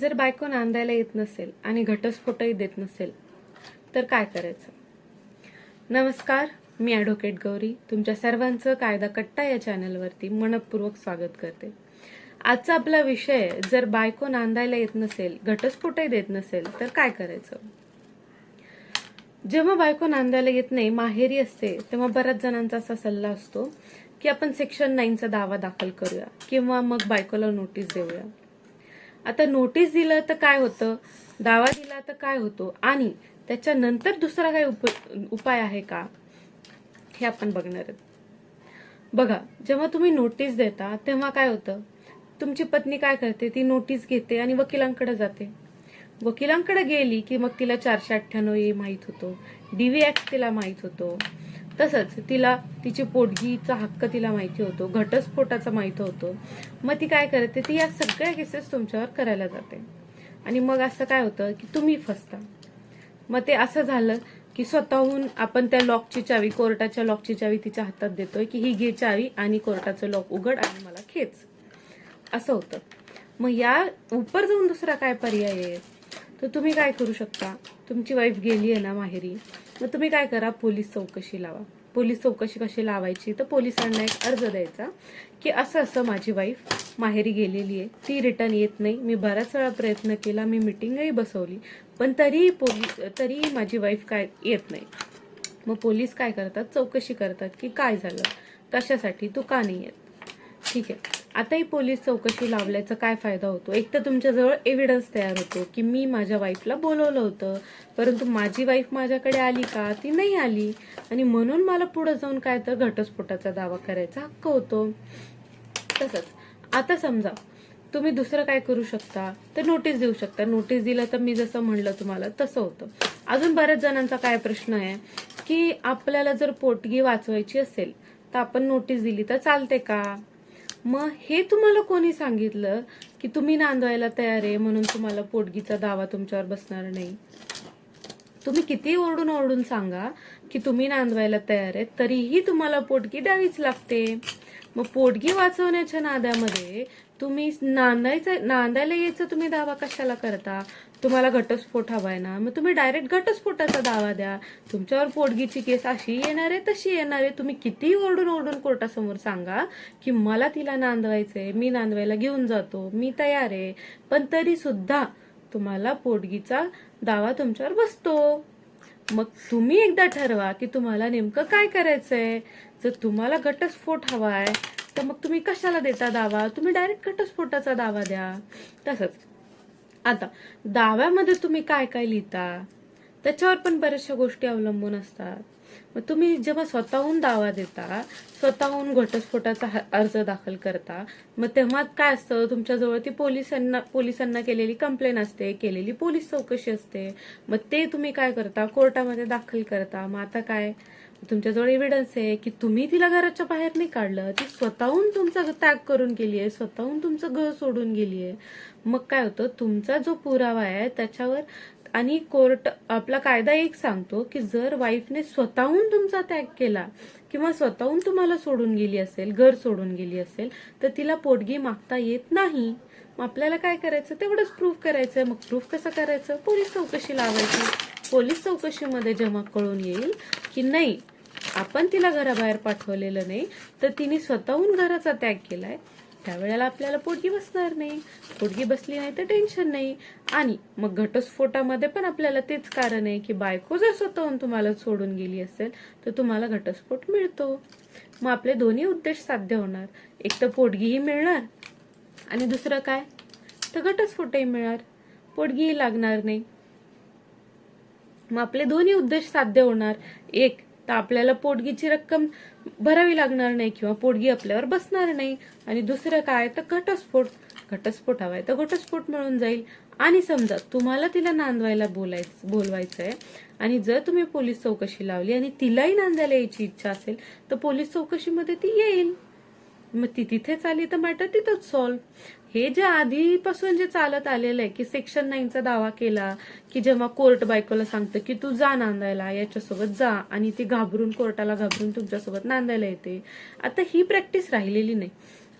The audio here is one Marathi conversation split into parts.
जर बायको नांदायला येत नसेल आणि घटस्फोटही देत नसेल तर काय करायचं? नमस्कार मी ॲडव्होकेट गौरी. तुमच्या सर्वांचं कायदा कट्टा या चॅनलवरती मनपूर्वक स्वागत करते. आजचा आपला विषय जर बायको नांदायला येत नसेल घटस्फोटही देत नसेल तर काय करायचं? जेव्हा बायको नांदायला येत नाही माहेरी असते तेव्हा बऱ्याच जणांचा असा सल्ला असतो की आपण सेक्शन नाईनचा दावा दाखल करूया किंवा मग बायकोला नोटीस देऊया. आता नोटीस दिलं तर काय होतं? दावा दिला तर काय होतो? आणि त्याच्यानंतर दुसरा काही उप- उपाय आहे का? हे आपण बघणार आहोत. बघा जेव्हा तुम्ही नोटीस देता तेव्हा काय होतं? तुमची पत्नी काय करते? ती नोटीस घेते आणि वकिलांकडे जाते. वकिलांकडे गेली की मग तिला चारशे अठ्ठ्याण्णव ए माहीत होतो. डीव्ही ऍक्ट तिला माहीत होतो. तसंच तिला तिची पोटगीचा हक्क तिला माहिती होतो घटस्फोटाचा माहिती होतो. मग ती काय करते ती या सगळ्या केसेस तुमच्यावर करायला जाते. आणि मग असं काय होतं की तुम्ही फसता. मग ते असं झालं की स्वतःहून आपण त्या लॉकची चावी कोर्टाच्या लॉकची चावी तिच्या हातात देतोय की ही घे चावी आणि कोर्टाचं लॉक उघड आणि मला खेच. असं होतं. मग या उपर जाऊन दुसरा काय पर्याय आहे? तर तुम्ही काय करू शकता? तुमची वाईफ गेली आहे ना माहेरी मग तुम्ही काय करा? पोलीस चौकशी लावा. पोलीस चौकशी कशी लावायची? तर पोलिसांना एक अर्ज द्यायचा की असं असं माझी वाईफ माहेरी गेलेली आहे. ती रिटर्न येत नाही. मी बराच वेळा प्रयत्न केला. मी मिटिंगही बसवली. पण तरीही पोलीस तरीही माझी वाईफ काय येत नाही. मग पोलीस काय करतात? चौकशी करतात की काय झालं? कशासाठी? तू का नाही येत? ठीक आहे. आताही पोलीस चौकशी लावल्याचा काय फायदा होतो? एक तर तुमच्याजवळ एव्हिडन्स तयार होतो की मी माझ्या वाईफला बोलवलं होतं. परंतु माझी वाईफ माझ्याकडे आली का? ती नाही आली. आणि म्हणून मला पुढे जाऊन काय तर घटस्फोटाचा दावा करायचा हक्क होतो. तसंच आता समजा तुम्ही दुसरं काय करू शकता? तर नोटीस देऊ शकता. नोटीस दिलं तर मी जसं म्हणलं तुम्हाला तसं होतं. अजून बऱ्याच जणांचा काय प्रश्न आहे की आपल्याला जर पोटगी वाचवायची असेल तर आपण नोटीस दिली तर चालते का? मग हे तुम्हाला कोणी सांगितलं की तुम्ही नांदवायला तयार आहे म्हणून तुम्हाला पोटगीचा दावा तुमच्यावर बसणार नाही? तुम्ही किती ओरडून ओरडून सांगा की तुम्ही नांदवायला तयार आहे तरीही तुम्हाला पोटगी द्यावीच लागते. मग पोटगी वाचवण्याच्या नाद्यामध्ये तुम्ही नांदायचं नांदायला यायचं तुम्ही दावा कशाला करता? तुम्हाला घटस्फोट हवाय ना? मग तुम्ही डायरेक्ट घटस्फोटाचा दावा द्या. तुमच्यावर पोटगीची केस अशी येणार आहे तशी येणार आहे. तुम्ही किती ओरडून ओरडून कोर्टासमोर सांगा की मला तिला नांदवायचंय मी नांदवायला घेऊन जातो मी तयार आहे. पण तरी सुद्धा तुम्हाला पोटगीचा दावा तुमच्यावर बसतो. मग तुम्ही एकदा ठरवा की तुम्हाला नेमकं काय करायचंय? जर तुम्हाला घटस्फोट हवा आहे तर मग तुम्ही कशाला देता दावा? तुम्ही डायरेक्ट घटस्फोटाचा दावा द्या. तसंच. आता दाव्यामध्ये तुम्ही काय काय लिहिता? त्याच्यावर पण बऱ्याचशा गोष्टी अवलंबून असतात. मग तुम्ही जेव्हा स्वतःहून दावा देता स्वतःहून घटस्फोटाचा अर्ज दाखल करता मग तेव्हा काय असतं? तुमच्याजवळ ती पोलिसांना पोलिसांना केलेली कंप्लेन असते केलेली पोलीस चौकशी असते. मग ते तुम्ही काय करता? कोर्टामध्ये दाखल करता. मग आता काय? तुमच्याजवळ एव्हिडन्स आहे की तुम्ही तिला घराच्या बाहेर नाही काढलं. ती स्वतःहून तुमचा त्याग करून गेली आहे स्वतःहून तुमचं घर सोडून गेली आहे मग काय होतं? तुमचा जो पुरावा आहे त्याच्यावर आणि कोर्ट आपला कायदा एक सांगतो की जर वाईफने स्वतःहून तुमचा त्याग केला किंवा स्वतःहून तुम्हाला सोडून गेली असेल घर सोडून गेली असेल तर तिला पोटगी मागता येत नाही. मग आपल्याला काय करायचं? तेवढंच प्रूफ करायचं. मग प्रूफ कसं करायचं? पोलीस चौकशी लावायची. पोलीस चौकशीमध्ये जेव्हा कळून येईल की नाही आपण तिला घराबाहेर पाठवलेलं नाही तर तिने स्वतःहून घराचा त्याग केलाय. त्यावेळेला आपल्याला पोटगी बसणार नाही. पोटगी बसली नाही तर टेन्शन नाही. आणि मग घटस्फोटामध्ये पण आपल्याला तेच कारण आहे की बायको जर स्वतःहून तुम्हाला सोडून गेली असेल तर तुम्हाला घटस्फोट मिळतो. मग आपले दोन्ही उद्देश साध्य होणार. एक तर पोटगीही मिळणार आणि दुसरं काय? तर घटस्फोटही मिळणार. पोटगीही लागणार नाही. मग आपले दोन्ही उद्देश साध्य होणार. एक तर आपल्याला पोटगीची रक्कम भरावी लागणार नाही किंवा पोटगी आपल्यावर बसणार नाही. आणि दुसरं काय? तर घटस्फोट. घटस्फोट हवाय. तर घटस्फोट मिळून जाईल. आणि समजा तुम्हाला तिला नांदवायला बोलायचं आहे आणि जर तुम्ही पोलीस चौकशी लावली आणि तिलाही नांदायला यायची इच्छा असेल तर पोलीस चौकशीमध्ये ती येईल. मग ती तिथेच आली तर मॅटर तिथंच सॉल्व्ह. हे जे आधीपासून जे चालत आलेलं आहे की सेक्शन नाईनचा दावा केला की जेव्हा कोर्ट बायकोला सांगतं की तू जा नांदायला याच्यासोबत जा आणि ती घाबरून कोर्टाला घाबरून तुमच्यासोबत नांदायला येते. आता ही प्रॅक्टिस राहिलेली नाही.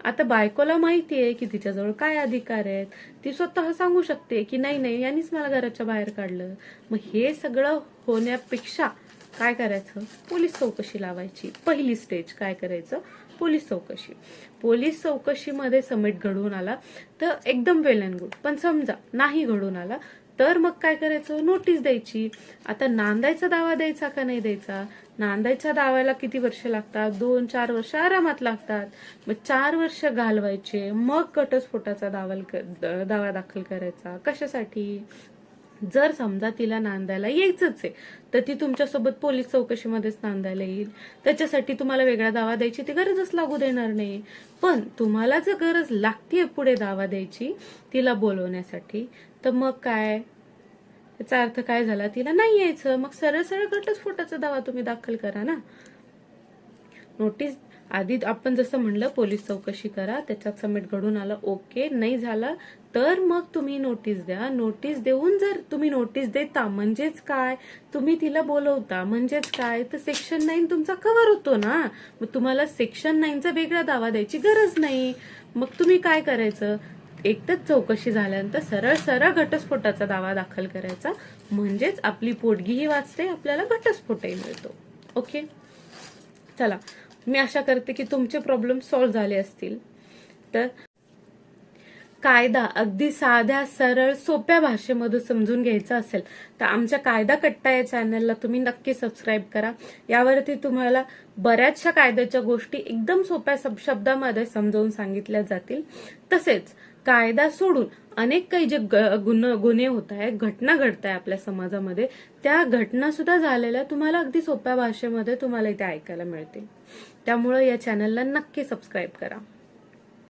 आता बायकोला माहितीये की तिच्याजवळ काय अधिकार आहेत. ती स्वतः सांगू शकते की नाही नाही यांनीच मला घराच्या बाहेर काढलं. मग हे सगळं होण्यापेक्षा काय करायचं? पोलीस चौकशी लावायची. पहिली स्टेज काय करायचं? पोलीस चौकशी. पोलीस चौकशीमध्ये समिट घडवून आला तर एकदम वेल अँड गुड पण समजा नाही घडून आला तर मग काय करायचं? नोटीस द्यायची. आता नांदायचा दावा द्यायचा का नाही द्यायचा? नांदायच्या दाव्याला किती वर्ष लागतात? दोन चार वर्ष आरामात लागतात. मग चार वर्ष घालवायचे. मग घटस्फोटाचा दावा दावा दाखल करायचा. कशासाठी? जर समजा तिला नांदायला यायचंच आहे तर ती तुमच्यासोबत पोलीस चौकशीमध्येच नांदायला येईल. त्याच्यासाठी तुम्हाला वेगळा दावा द्यायची ती गरजच लागू देणार नाही. पण तुम्हाला जर गरज लागतीये पुढे दावा द्यायची तिला बोलवण्यासाठी तर मग काय? त्याचा अर्थ काय झाला? तिला नाही यायचं. मग सरळ सरळ घटस्फोटाचा दावा तुम्ही दाखल करा ना. नोटीस आधी आपण जसं म्हणलं पोलीस चौकशी करा त्याच्यात समिट घडून आलं ओके. नाही झालं तर मग तुम्ही नोटीस द्या. नोटीस देऊन जर तुम्ही नोटीस देता म्हणजेच काय? तुम्ही तिला बोलवता म्हणजेच काय? तर सेक्शन नाईन तुमचा कव्हर होतो ना. मग तुम्हाला सेक्शन नाईनचा वेगळा दावा द्यायची गरज नाही. मग तुम्ही काय करायचं? एकदाच चौकशी झाल्यानंतर सरळ सरळ घटस्फोटाचा दावा दाखल करायचा. म्हणजेच आपली पोटगीही वाचते आपल्याला घटस्फोटही मिळतो. ओके? चला. मी आशा करते की तुमचे प्रॉब्लेम सॉल्व्ह झाले असतील. तर कायदा अगदी साध्या सरळ सोप्या भाषेमध्ये समजून घ्यायचा असेल तर आमच्या कायदा कट्टा या चॅनलला तुम्ही नक्की सबस्क्राईब करा. यावरती तुम्हाला बऱ्याचशा कायद्याच्या गोष्टी एकदम सोप्या शब्दामध्ये समजावून सांगितल्या जातील. तसेच कायदा सोडून अनेक काही जे गुन्हे होत आहेत घटना घडत आहे आपल्या समाजामध्ये त्या घटना सुद्धा झालेल्या तुम्हाला अगदी सोप्या भाषेमध्ये तुम्हाला इथे ऐकायला मिळतील. त्यामुळं या चॅनलला नक्की सबस्क्राईब करा.